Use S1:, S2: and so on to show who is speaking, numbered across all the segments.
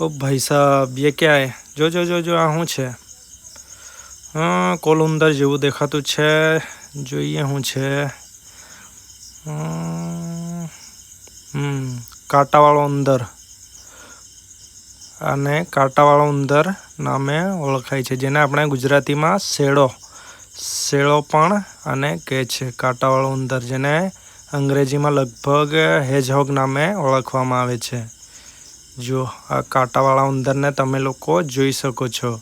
S1: ઓ ભાઈ સાહેબ એ ક્યાંય? હે જો જો જો જો, આ શું છે? હા કોલુંદર જેવું દેખાતું છે. જોઈએ શું છે. હમ, કાંટાવાળો ઉંદર. અને કાંટાવાળો ઉંદર નામે ઓળખાય છે, જેને આપણે ગુજરાતીમાં શેળો શેળો પણ અને કહે છે. કાંટાવાળો ઉંદર જેને અંગ્રેજીમાં લગભગ હેજહોગ નામે ઓળખવામાં આવે છે. જો આ કાંટાવાળા ઉંદરને તમે લોકો જોઈ શકો છો.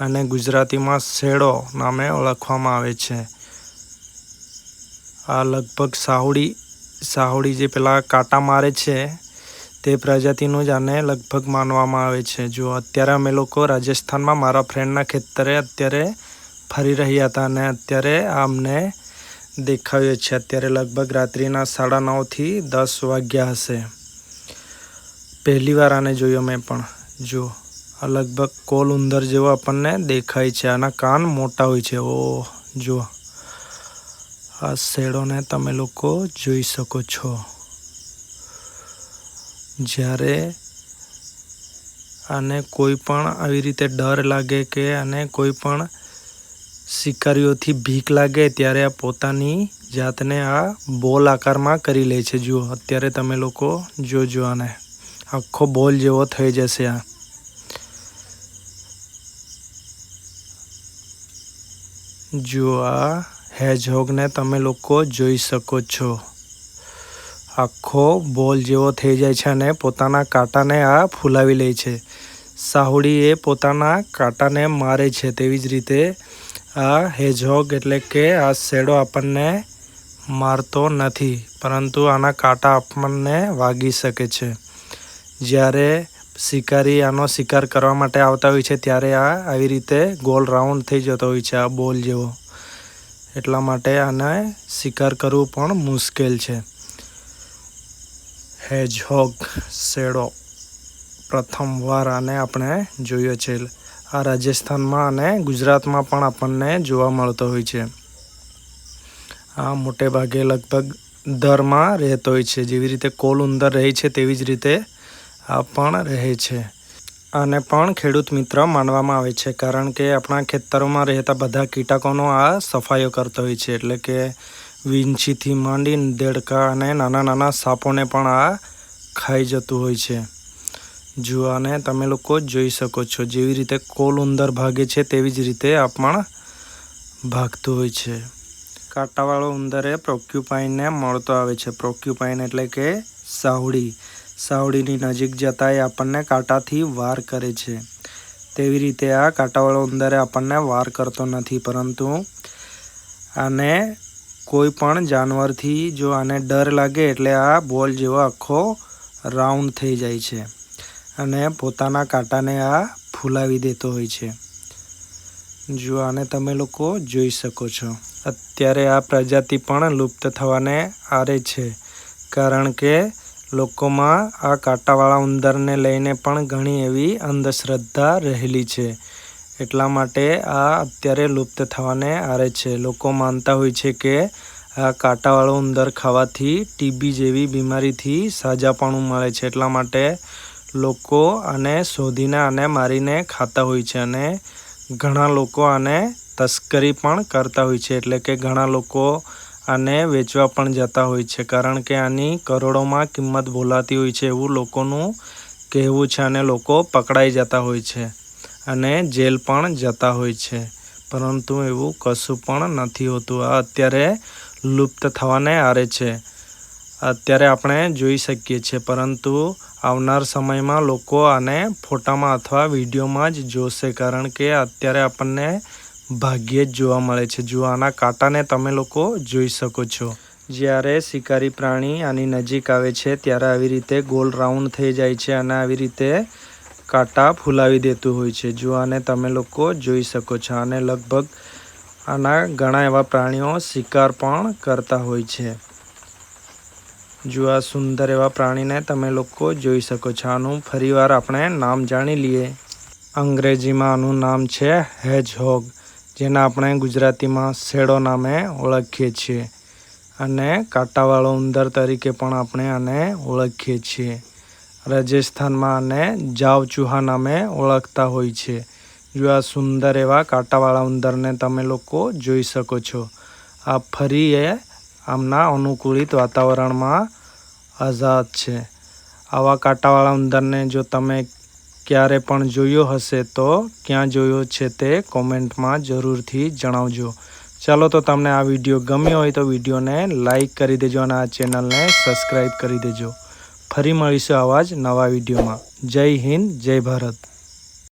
S1: અને ગુજરાતીમાં શેડો નામે ઓળખવામાં આવે છે. આ લગભગ સાહુડી સાહુડી જે પેલા કાંટા મારે છે, તે પ્રજાતિનું જ આને લગભગ માનવામાં આવે છે. જો અત્યારે અમે લોકો રાજસ્થાનમાં, મારા ફ્રેન્ડના ખેતરે અત્યારે ફરી રહ્યા હતા અને અત્યારે અમને દેખાવ્યો છે. અત્યારે લગભગ રાત્રિના સાડા નવથી દસ વાગ્યા હશે. પહેલી વાર આને જોયો મેં પણ. જો, આ લગભગ કોલ ઉંદર જેવો આપણને દેખાય છે. આના કાન મોટા હોય છે. ઓ, જો. આ શેડોને તમે લોકો જોઈ શકો છો. જ્યારે આને કોઈ પણ આવી રીતે ડર લાગે કે આને કોઈ પણ શિકારીઓથી ભીખ લાગે, ત્યારે આ પોતાની જાતને આ બોલ આકારમાં કરી લે છે. જુઓ, અત્યારે તમે લોકો જોજો આને. આખો બોલ જેવો થઈ જશે આ. જુઓ આ હેજહોગને તમે લોકો જોઈ શકો છો. આખો બોલ જેવો થઈ જાય છે અને પોતાના કાંટાને આ ફૂલાવી લે છે. સાહુડી એ પોતાના કાંટાને મારે છે તેવી જ રીતે આ હેજહોગ એટલે કે આ શેડો આપણને મારતો નથી, પરંતુ આના કાંટા આપણને વાગી શકે છે. જ્યારે શિકારી આનો શિકાર કરવા માટે આવતા હોય છે, ત્યારે આ આવી રીતે ગોલ રાઉન્ડ થઈ જતો હોય છે, આ બોલ જેવો. એટલા માટે આને શિકાર કરવું પણ મુશ્કેલ છે. હેજહોગ શેડો પ્રથમવાર આને આપણે જોયો છે. આ રાજસ્થાનમાં અને ગુજરાતમાં પણ આપણને જોવા મળતો હોય છે. આ મોટે ભાગે લગભગ દરમાં રહેતો હોય છે. જેવી રીતે કોલ ઉંદર રહે છે, તેવી જ રીતે આ પણ રહે છે. આને પણ ખેડૂત મિત્ર માનવામાં આવે છે, કારણ કે આપણા ખેતરોમાં રહેતા બધા કીટકોનો આ સફાઈઓ કરતો હોય છે, એટલે કે વિંછીથી માંડી દેડકા અને નાના નાના સાપોને પણ આ ખાઈ જતું હોય છે. જુઓ આને તમે લોકો જોઈ શકો છો, જેવી રીતે કોલ ઉંદર ભાગે છે, તેવી જ રીતે આ પણ ભાગતું હોય છે. કાંટાવાળો ઉંદર એ પ્રોક્યુપાઇનને મળતો આવે છે પ્રોક્યુપાઇન એટલે કે સાવડી સાવડીની નજીક જતાં એ આપણને કાંટાથી વાર કરે છે. તેવી રીતે આ કાંટાવાળો ઉંદરે આપણને વાર કરતો નથી, પરંતુ આને કોઈ પણ જાનવરથી જો આને ડર લાગે એટલે આ બોલ જેવો આખો રાઉન્ડ થઈ જાય છે અને પોતાના કાંટાને આ ફૂલાવી દેતો હોય છે. જો આને તમે લોકો જોઈ શકો છો. અત્યારે આ પ્રજાતિ પણ લુપ્ત થવાને આરે છે, કારણ કે લોકોમાં આ કાંટાવાળા ઉંદરને લઈને પણ ઘણી એવી અંધશ્રદ્ધા રહેલી છે. એટલા માટે આ અત્યારે લુપ્ત થવાને આરે છે. લોકો માનતા હોય છે કે આ કાંટાવાળો ઉંદર ખાવાથી ટીબી જેવી બીમારીથી સાજાપણું મળે છે. એટલા માટે લોકો આને શોધીને આને મારીને ખાતા હોય છે અને ઘણા લોકો આને તસ્કરી પણ કરતા હોય છે. એટલે કે ઘણા લોકો આને વેચવા પણ જતા હોય છે. કારણ કે આની કરોડોમાં કિંમત બોલાતી હોય છે એવું લોકોનું કહેવું છે અને લોકો પકડાઈ જતા હોય છે અને જેલ પણ જતા હોય છે. પરંતુ એવું કશું પણ નથી હોતું. આ અત્યારે લુપ્ત થવાને આરે છે. અત્યારે આપણે જોઈ શકીએ છીએ. પરંતુ આવનાર સમયમાં લોકો આને ફોટામાં અથવા વિડીયોમાં જ જોશે. કારણ કે અત્યારે આપણને ભાગ્યે જ જોવા મળે છે. જો આના કાંટાને તમે લોકો જોઈ શકો છો. જ્યારે શિકારી પ્રાણી આની નજીક આવે છે, ત્યારે આવી રીતે ગોલ રાઉન્ડ થઈ જાય છે અને આવી રીતે કાંટા ફૂલાવી દેતું હોય છે. જો આને તમે લોકો જોઈ શકો છો. અને લગભગ આના ઘણા એવા પ્રાણીઓ શિકાર પણ કરતા હોય છે. જો આ સુંદર એવા પ્રાણીને તમે લોકો જોઈ શકો છો. આનું ફરીવાર આપણે નામ જાણી લઈએ. અંગ્રેજીમાં આનું નામ છે હેજહોગ જેને આપણે ગુજરાતીમાં શેડો નામે ઓળખીએ છીએ. અને કાંટાવાળો ઉંદર તરીકે પણ આપણે આને ઓળખીએ છીએ. રાજસ્થાનમાં આને જાવ ચૂહા નામે ઓળખતા હોય છે. જો આ સુંદર એવા કાંટાવાળા ઉંદરને તમે લોકો જોઈ શકો છો. આ ફરી એ આમના અનુકૂલિત વાતાવરણમાં આઝાદ છે. આવા કાંટાવાળા ઉંદરને જો તમે ક્યારે પણ જોયો હશે તો ક્યાં જોયો છે તે કોમેન્ટમાં જરૂરથી જણાવજો. ચાલો તો તમને આ વીડિયો ગમ્યો હોય તો વિડીયોને લાઈક કરી દેજો અને આ ચેનલને સબસ્ક્રાઈબ કરી દેજો. ફરી મળીશું આવા જ નવા વિડીયોમાં. જય હિન્દ, જય ભારત.